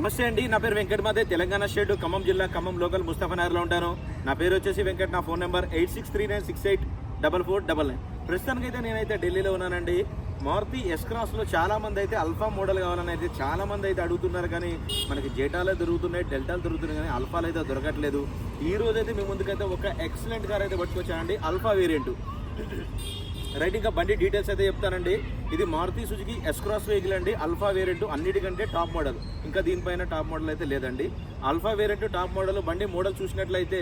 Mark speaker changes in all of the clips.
Speaker 1: నమస్తే అండి నా పేరు వెంకట్ మాదే తెలంగాణ స్టేట్ ఖమ్మం జిల్లా ఖమ్మం లోకల్ ముస్తాఫనగర్లో ఉంటాను. నా పేరు వచ్చేసి వెంకట్ నా phone number eight six three nine six eight double four double nine. ప్రస్తుతానికి అయితే నేనైతే ఢిల్లీలో ఉన్నానండి. మారుతి ఎస్ క్రాస్లో చాలా మంది అయితే అల్ఫా మోడల్ కావాలని అయితే చాలా మంది అయితే అడుగుతున్నారు కానీ మనకి జేటాలే దొరుకుతున్నాయి డెల్టాలు దొరుకుతున్నాయి కానీ అల్ఫాలు అయితే దొరకట్లేదు. ఈ రోజు అయితే మీ ముందుకైతే ఒక ఎక్సలెంట్ కార్ అయితే పట్టుకొచ్చానండి అల్ఫా వేరియంట్ రైట్ ఇంకా బండి డీటెయిల్స్ అయితే చెప్తానండి. ఇది Maruti Suzuki S cross vehicle అండి. అల్ఫా వేరియంట్ అన్నిటికంటే టాప్ మోడల్ ఇంకా దీనిపైన టాప్ మోడల్ అయితే లేదండి. అల్ఫా వేరియంట్ టాప్ మోడల్ బండి మోడల్ చూసినట్లయితే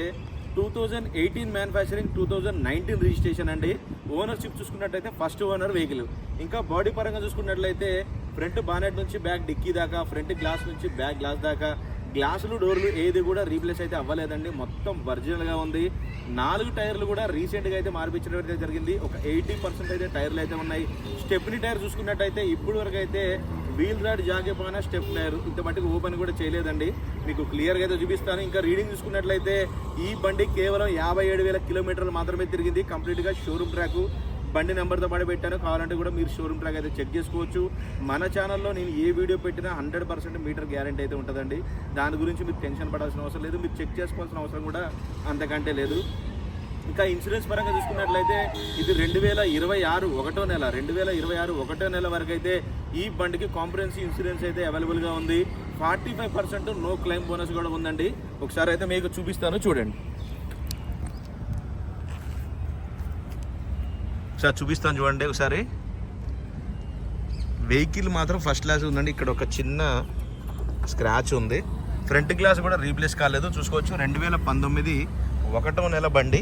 Speaker 1: two thousand eighteen manufacturing two thousand nineteen registration అండి. ఓనర్షిప్ చూసుకున్నట్లయితే ఫస్ట్ ఓనర్ వెహికల్ ఇంకా బాడీ పరంగా చూసుకున్నట్లయితే ఫ్రంట్ బానెట్ నుంచి బ్యాక్ డిక్కీ దాకా ఫ్రంట్ గ్లాస్ నుంచి బ్యాక్ గ్లాస్ దాకా గ్లాసులు డోర్లు ఏది కూడా రీప్లేస్ అయితే అవ్వలేదండి. మొత్తం ఒరిజినల్గా ఉంది. నాలుగు టైర్లు కూడా రీసెంట్గా అయితే మార్పించడం అయితే జరిగింది. ఒక ఎయిటీ పర్సెంట్ అయితే టైర్లు అయితే ఉన్నాయి. స్టెప్ని టైర్ చూసుకున్నట్టయితే ఇప్పుడు వరకు అయితే వీల్ రాడ్ జాగేపాన స్టెప్ టైర్ ఇంత మట్టుకు ఓపెన్ కూడా చేయలేదండి. మీకు క్లియర్గా అయితే చూపిస్తాను. ఇంకా రీడింగ్ చూసుకున్నట్లయితే ఈ బండి కేవలం యాభై ఏడు వేల కిలోమీటర్లు మాత్రమే తిరిగింది. కంప్లీట్గా షోరూమ్ ట్రాక్. బండి నెంబర్తో పాటు పెట్టాను. కావాలంటే కూడా మీరు షోరూమ్ ట్రాక్ అయితే చెక్ చేసుకోవచ్చు. మన ఛానల్లో నేను ఏ వీడియో పెట్టినా హండ్రెడ్ పర్సెంట్ మీటర్ గ్యారంటీ అయితే ఉంటుందండి. దాని గురించి మీరు టెన్షన్ పడాల్సిన అవసరం లేదు. మీరు చెక్ చేసుకోవాల్సిన అవసరం కూడా అంతకంటే లేదు. ఇంకా ఇన్సూరెన్స్ పరంగా చూసుకున్నట్లయితే ఇది రెండు వేల ఇరవై ఆరు ఒకటో నెల రెండు వేల ఇరవై ఆరు ఒకటో నెల వరకు అయితే ఈ బండికి కాంప్రహెన్సివ్ ఇన్సూరెన్స్ అయితే అవైలబుల్గా ఉంది. Forty five percent no claim bonus కూడా ఉందండి. ఒకసారి అయితే మీకు చూపిస్తాను చూడండి. ఒకసారి చూపిస్తాను చూడండి ఒకసారి. వెహికల్ మాత్రం ఫస్ట్ క్లాస్ ఉందండి. ఇక్కడ ఒక చిన్న స్క్రాచ్ ఉంది. ఫ్రంట్ గ్లాస్ కూడా రీప్లేస్ కాలేదు. చూసుకోవచ్చు. రెండు వేల పంతొమ్మిది ఒకటో నెల బండి.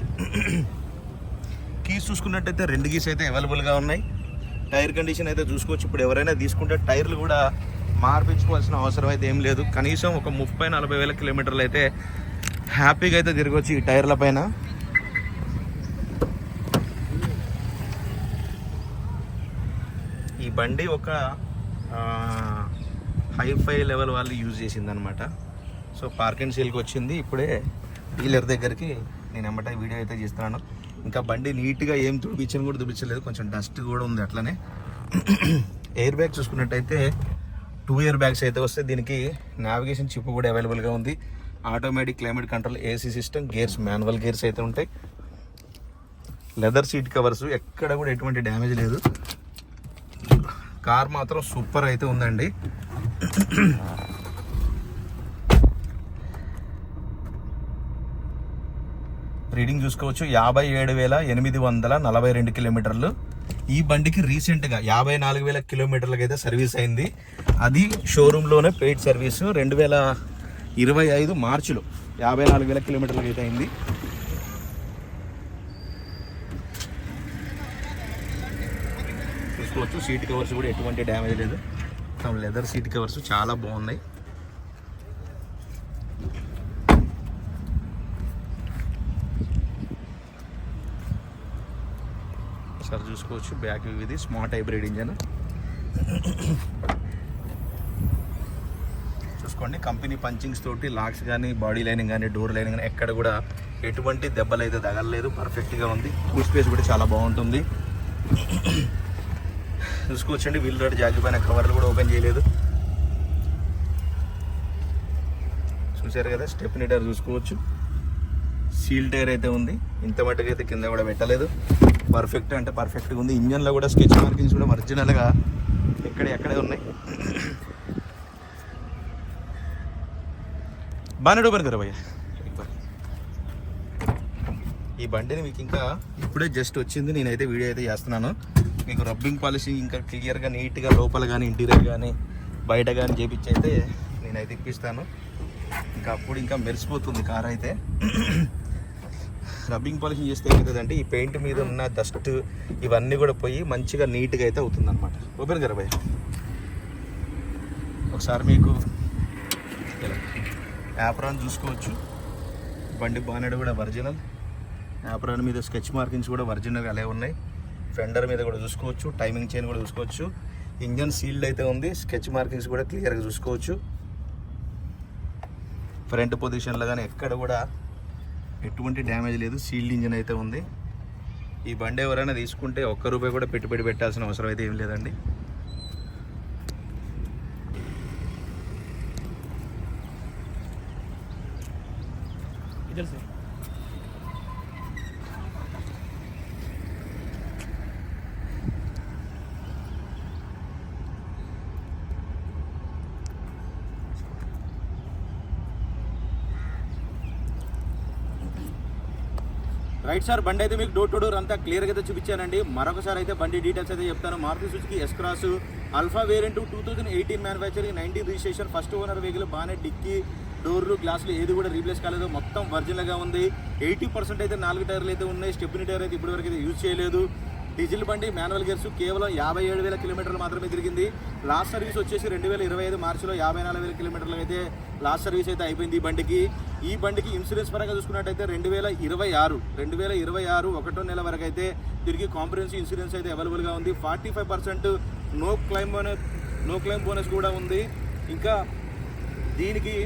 Speaker 1: కీస్ చూసుకున్నట్టయితే రెండు కీస్ అయితే అవైలబుల్గా ఉన్నాయి. టైర్ కండిషన్ అయితే చూసుకోవచ్చు. ఇప్పుడు ఎవరైనా తీసుకుంటే టైర్లు కూడా మార్పించుకోవాల్సిన అవసరం అయితే ఏం లేదు. కనీసం ఒక ముప్పై నలభై వేల కిలోమీటర్లు అయితే హ్యాపీగా అయితే తిరగవచ్చు ఈ టైర్ల పైన. ఈ బండి ఒక హైఫై లెవెల్ వాళ్ళు యూజ్ చేసింది అనమాట సో పార్క్ అండ్ సేల్కి వచ్చింది. ఇప్పుడే డీలర్ దగ్గరికి నేను ఎమ్మట వీడియో అయితే చేస్తున్నాను. ఇంకా బండి నీట్గా ఏం చూపించని కూడా చూపించలేదు కొంచెం డస్ట్ కూడా ఉంది అట్లనే. ఎయిర్ బ్యాగ్ చూసుకున్నట్టయితే టూ ఇయర్ బ్యాగ్స్ అయితే వస్తే దీనికి నావిగేషన్ చిప్ కూడా అవైలబుల్గా ఉంది. Automatic climate control AC system gears manual gears అయితే ఉంటాయి. లెదర్ సీట్ కవర్స్ ఎక్కడ కూడా ఎటువంటి డ్యామేజ్ లేదు. కార్ మాత్రం సూపర్ అయితే ఉందండి. రీడింగ్ చూసుకోవచ్చు. యాభై ఏడు వేల ఎనిమిది వందల నలభై రెండు కిలోమీటర్లు. ఈ బండికి రీసెంట్గా యాభై నాలుగు వేల కిలోమీటర్లకి అయితే సర్వీస్ అయింది. అది షోరూంలోనే పెయిడ్ సర్వీస్. రెండు వేల ఇరవై ఐదు మార్చిలో యాభై నాలుగు వేల కిలోమీటర్లకి అయితే అయింది. చూసుకోవచ్చు సీట్ కవర్స్ కూడా ఎటువంటి డ్యామేజ్ లేదు. లెదర్ సీట్ కవర్స్ చాలా బాగున్నాయి. సార్ చూసుకోవచ్చు. బ్యాక్ ఇది. స్మార్ట్ హైబ్రిడ్ ఇంజన్ చూసుకోండి. కంపెనీ పంచింగ్స్ తోటి లాక్స్ కానీ బాడీ లైనింగ్ కానీ డోర్ లైనింగ్ కానీ ఎక్కడ కూడా ఎటువంటి దెబ్బలు అయితే తగలలేదు పర్ఫెక్ట్గా ఉంది. కూల్ స్పేస్ కూడా చాలా బాగుంటుంది. చూసుకోవచ్చండి వీల్ రోడ్డు జాగిపోయిన కవర్లు కూడా ఓపెన్ చేయలేదు. చూసారు కదా స్టెప్ నీటర్ చూసుకోవచ్చు. సీల్ టైర్ అయితే ఉంది. ఇంత మట్టుకు అయితే కింద కూడా పెట్టలేదు. పర్ఫెక్ట్ అంటే పర్ఫెక్ట్గా ఉంది. ఇంజన్లో కూడా స్కెచ్ మార్కింగ్స్ కూడా ఒరిజినల్గా ఎక్కడ ఎక్కడే ఉన్నాయి. బాగానే ఓపెన్ కదా భయ్య. ఈ బండిని మీకు ఇంకా ఇప్పుడే జస్ట్ వచ్చింది. నేనైతే వీడియో అయితే చేస్తున్నాను. మీకు రబ్బింగ్ పాలసీ ఇంకా క్లియర్గా నీట్గా లోపల కానీ ఇంటీరియర్ కానీ బయట కానీ చేపించి అయితే నేనైతే ఇప్పిస్తాను. ఇంకా అప్పుడు ఇంకా మెరిసిపోతుంది కార్ అయితే. రబ్బింగ్ పాలసీ చేస్తే ఏమవుతుందంటే ఈ పెయింట్ మీద ఉన్న డస్ట్ ఇవన్నీ కూడా పోయి మంచిగా నీట్గా అయితే అవుతుంది అనమాట ఓపెన్ గారు భయ్ ఒకసారి మీకు యాప్రాన్ చూసుకోవచ్చు. బండి బానెడ్ కూడా ఒరిజినల్ యాప్రాన్ మీద స్కెచ్ మార్కింగ్స్ కూడా ఒరిజినల్గా అలాగే ఉన్నాయి. ఫెండర్ మీద కూడా చూసుకోవచ్చు టైమింగ్ చైన్ కూడా చూసుకోవచ్చు. ఇంజన్ సీల్డ్ అయితే ఉంది స్కెచ్ మార్కింగ్స్ కూడా క్లియర్గా చూసుకోవచ్చు. ఫ్రంట్ పొజిషన్లో కానీ ఎక్కడ కూడా ఎటువంటి డ్యామేజ్ లేదు సీల్డ్ ఇంజన్ అయితే ఉంది. ఈ బండి ఎవరైనా తీసుకుంటే ఒక్క రూపాయి కూడా పెట్టుబడి పెట్టాల్సిన అవసరం అయితే ఏం లేదండి.
Speaker 2: ఇద్దరు సార్.
Speaker 1: రైట్ సార్ బండి అయితే మీకు డోర్ టు డోర్ అంతా క్లియర్గా అయితే చూపించానండి. మరొకసారి అయితే బండి డీటెయిల్స్ అయితే చెప్తాను. Maruti Suzuki S cross alpha variant two thousand eighteen manufacturing nineteen registration first owner vehicle బాగానే డిక్కీ డోర్లు గ్లాసులు ఏది కూడా రీప్లేస్ కాలేదు. మొత్తం వర్జినల్గా ఉంది. ఎయిటీ పర్సెంట్ అయితే నాలుగు టైర్లు అయితే ఉన్నాయి. స్టెప్ని టైర్ అయితే ఇప్పటివరకు అయితే యూజ్ చేయలేదు. డీజిల్ బండి మాన్యువల్ గేర్స్ కేవలం యాభై ఏడు వేల కిలోమీటర్లు మాత్రమే తిరిగింది. లాస్ట్ సర్వీస్ వచ్చేసి రెండు వేల ఇరవై ఐదు మార్చిలో యాభై నాలుగు వేల కిలోమీటర్లు అయితే లాస్ట్ సర్వీస్ అయితే అయిపోయింది ఈ బండికి. ఈ బండికి ఇన్సూరెన్స్ పరంగా చూసుకున్నట్టయితే రెండు వేల ఇరవై ఆరు రెండు వేల ఇరవై ఆరు ఒకటో నెల వరకు అయితే తిరిగి కాంప్రహెన్సివ్ ఇన్సూరెన్స్ అయితే అవైలబుల్గా ఉంది. Forty five percent no claim bonus no claim bonus కూడా ఉంది. ఇంకా దీనికి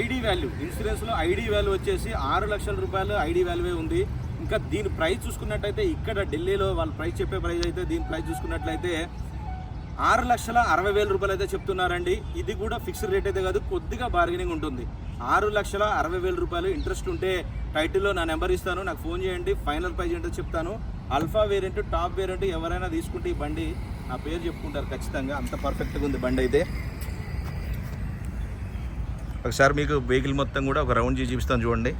Speaker 1: ఐడి వాల్యూ ఇన్సూరెన్స్లో ఐడి వాల్యూ వచ్చేసి ఆరు లక్షల రూపాయలు ఐడి వాల్యూవే ఉంది. ఇంకా దీని ప్రైస్ చూసుకున్నట్టయితే ఇక్కడ ఢిల్లీలో వాళ్ళు ప్రైస్ చెప్పే ప్రైస్ అయితే దీని ప్రైస్ చూసుకున్నట్లయితే ఆరు లక్షల అరవై వేల రూపాయలు అయితే చెప్తున్నారండి. ఇది కూడా ఫిక్స్డ్ రేట్ అయితే కాదు కొద్దిగా బార్గెనింగ్ ఉంటుంది. ఆరు లక్షల అరవై వేల రూపాయలు ఇంట్రెస్ట్ ఉంటే టైటిల్లో నా నెంబర్ ఇస్తాను నాకు ఫోన్ చేయండి ఫైనల్ ప్రైజ్ ఏంటో చెప్తాను. అల్ఫా వేరియంట్ టాప్ వేరియంట్ ఎవరైనా తీసుకుంటే ఈ బండి నా పేరు చెప్పుకుంటారు ఖచ్చితంగా. అంత పర్ఫెక్ట్గా ఉంది బండి అయితే. ఒకసారి మీకు వెహికల్ మొత్తం కూడా ఒక రౌండ్ చేసి చూపిస్తాను చూడండి.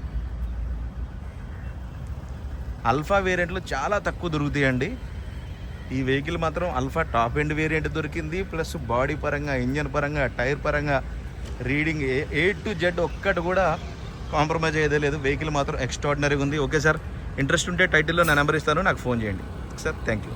Speaker 1: అల్ఫా వేరియంట్లు చాలా తక్కువ దొరుకుతాయండి. ఈ వెహికల్ మాత్రం అల్ఫా టాప్ ఎండ్ వేరియంట్ దొరికింది ప్లస్ బాడీ పరంగా ఇంజన్ పరంగా టైర్ పరంగా reading A A to Z ఒక్కటి కూడా కాంప్రమైజ్ అయ్యేదే లేదు. వెహికల్ మాత్రం ఎక్స్ట్రాడినరీగా ఉంది. Okay sir. ఇంట్రెస్ట్ ఉంటే టైటిల్లో నా నెంబర్ ఇస్తాను. నాకు ఫోన్ చేయండి. Sir thank you